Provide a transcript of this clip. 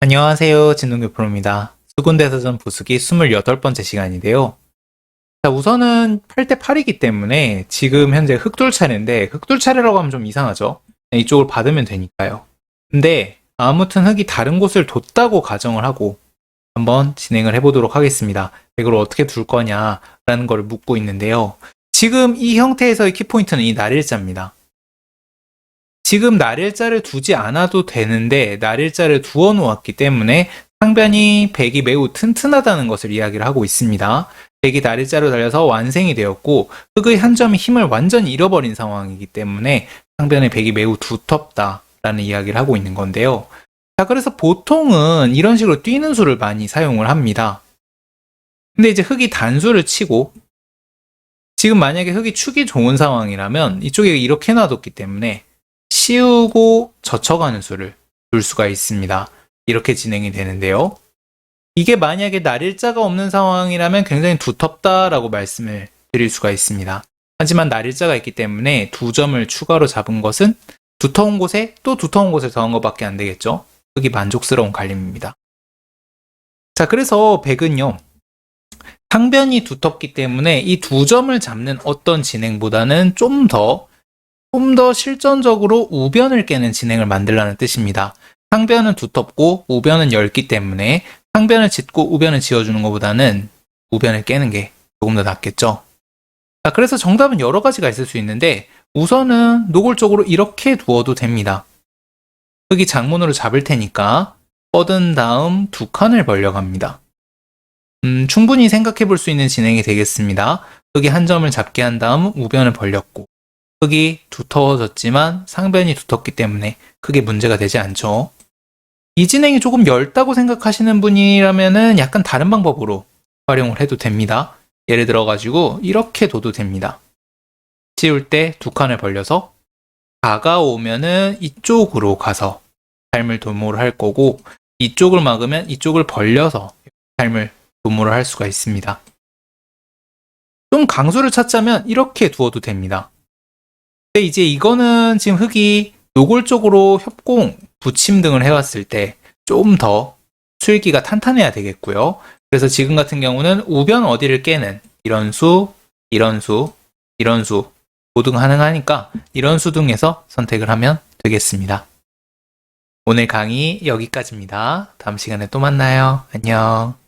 안녕하세요. 진동규 프로입니다. 수군대사전 부수기 28번째 시간인데요. 자, 우선은 8대 8이기 때문에 지금 현재 흑돌 차례인데 흑돌 차례라고 하면 좀 이상하죠? 네, 이쪽을 받으면 되니까요. 근데 아무튼 흑이 다른 곳을 뒀다고 가정을 하고 한번 진행을 해보도록 하겠습니다. 이걸 어떻게 둘 거냐라는 걸 묻고 있는데요. 지금 이 형태에서의 키포인트는 이 날일자입니다. 지금 날일자를 두지 않아도 되는데 날일자를 두어 놓았기 때문에 상변이 백이 매우 튼튼하다는 것을 이야기를 하고 있습니다. 백이 날일자로 달려서 완생이 되었고 흑의 한 점이 힘을 완전히 잃어버린 상황이기 때문에 상변의 백이 매우 두텁다라는 이야기를 하고 있는 건데요. 자, 그래서 보통은 이런 식으로 뛰는 수를 많이 사용을 합니다. 근데 이제 흑이 단수를 치고 지금 만약에 흑이 축이 좋은 상황이라면 이쪽에 이렇게 놔뒀기 때문에 씌우고 젖혀가는 수를 둘 수가 있습니다. 이렇게 진행이 되는데요. 이게 만약에 날일자가 없는 상황이라면 굉장히 두텁다라고 말씀을 드릴 수가 있습니다. 하지만 날일자가 있기 때문에 두 점을 추가로 잡은 것은 두터운 곳에 또 두터운 곳을 더한 것밖에 안 되겠죠. 그게 만족스러운 갈림입니다. 자, 그래서 백은요. 상변이 두텁기 때문에 이 두 점을 잡는 어떤 진행보다는 좀 더 좀 더 실전적으로 우변을 깨는 진행을 만들라는 뜻입니다. 상변은 두텁고 우변은 얇기 때문에 상변을 짓고 우변을 지어주는 것보다는 우변을 깨는 게 조금 더 낫겠죠. 자, 그래서 정답은 여러 가지가 있을 수 있는데 우선은 노골적으로 이렇게 두어도 됩니다. 흙이 장문으로 잡을 테니까 뻗은 다음 두 칸을 벌려갑니다. 음, 충분히 생각해 볼 수 있는 진행이 되겠습니다. 흙이 한 점을 잡게 한 다음 우변을 벌렸고 흙이 두터워졌지만 상변이 두텁기 때문에 크게 문제가 되지 않죠. 이 진행이 조금 얇다고 생각하시는 분이라면은 약간 다른 방법으로 활용을 해도 됩니다. 예를 들어 가지고 이렇게 둬도 됩니다. 씌울 때 두 칸을 벌려서 다가오면은 이쪽으로 가서 삶을 도모를 할 거고 이쪽을 막으면 이쪽을 벌려서 삶을 도모를 할 수가 있습니다. 좀 강수를 찾자면 이렇게 두어도 됩니다. 근데 이제 이거는 지금 흙이 노골적으로 협공, 붙임 등을 해왔을 때 좀 더 수일기가 탄탄해야 되겠고요. 그래서 지금 같은 경우는 우변 어디를 깨는 이런 수, 이런 수, 이런 수 모두 가능하니까 이런 수 등에서 선택을 하면 되겠습니다. 오늘 강의 여기까지입니다. 다음 시간에 또 만나요. 안녕.